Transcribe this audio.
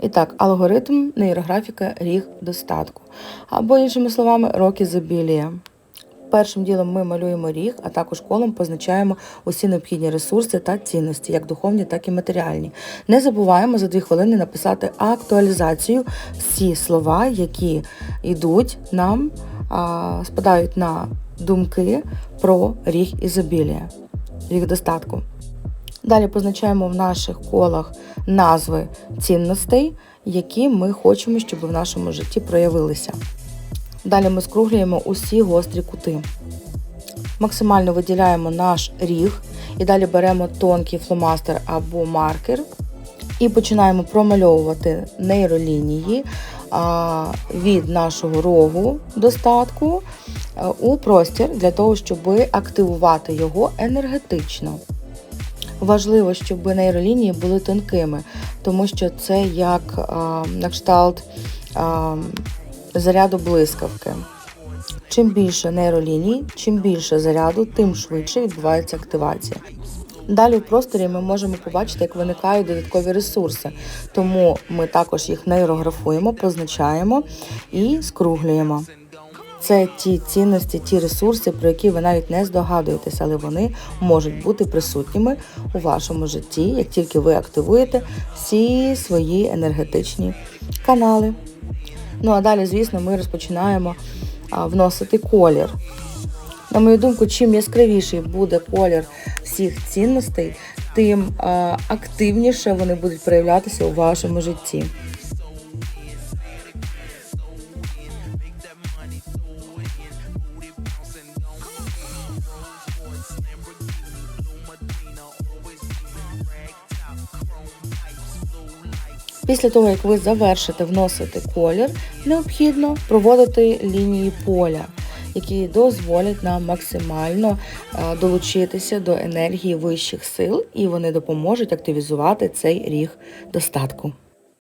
І так, алгоритм нейрографіка ріг достатку. Або, іншими словами, рок ізобілія. Першим ділом ми малюємо ріг, а також колом позначаємо усі необхідні ресурси та цінності, як духовні, так і матеріальні. Не забуваємо за дві хвилини написати актуалізацію всі слова, які йдуть нам, а, спадають на думки про ріг ізобілія, ріг достатку. Далі позначаємо в наших колах назви цінностей, які ми хочемо, щоб в нашому житті проявилися. Далі ми скруглюємо усі гострі кути. Максимально виділяємо наш ріг і далі беремо тонкий фломастер або маркер і починаємо промальовувати нейролінії від нашого рогу достатку у простір для того, щоб активувати його енергетично. Важливо, щоб нейролінії були тонкими, тому що це як а, на кшталт а, заряду блискавки. Чим більше нейроліній, чим більше заряду, тим швидше відбувається активація. Далі в просторі ми можемо побачити, як виникають додаткові ресурси, тому ми також їх нейрографуємо, позначаємо і скруглюємо. Це ті цінності, ті ресурси, про які ви навіть не здогадуєтесь, але вони можуть бути присутніми у вашому житті, як тільки ви активуєте всі свої енергетичні канали. Ну а далі, звісно, ми розпочинаємо вносити колір. На мою думку, чим яскравіший буде колір всіх цінностей, тим активніше вони будуть проявлятися у вашому житті. Після того, як ви завершите вносити колір, необхідно проводити лінії поля, які дозволять нам максимально е, долучитися до енергії вищих сил, і вони допоможуть активізувати цей ріг достатку.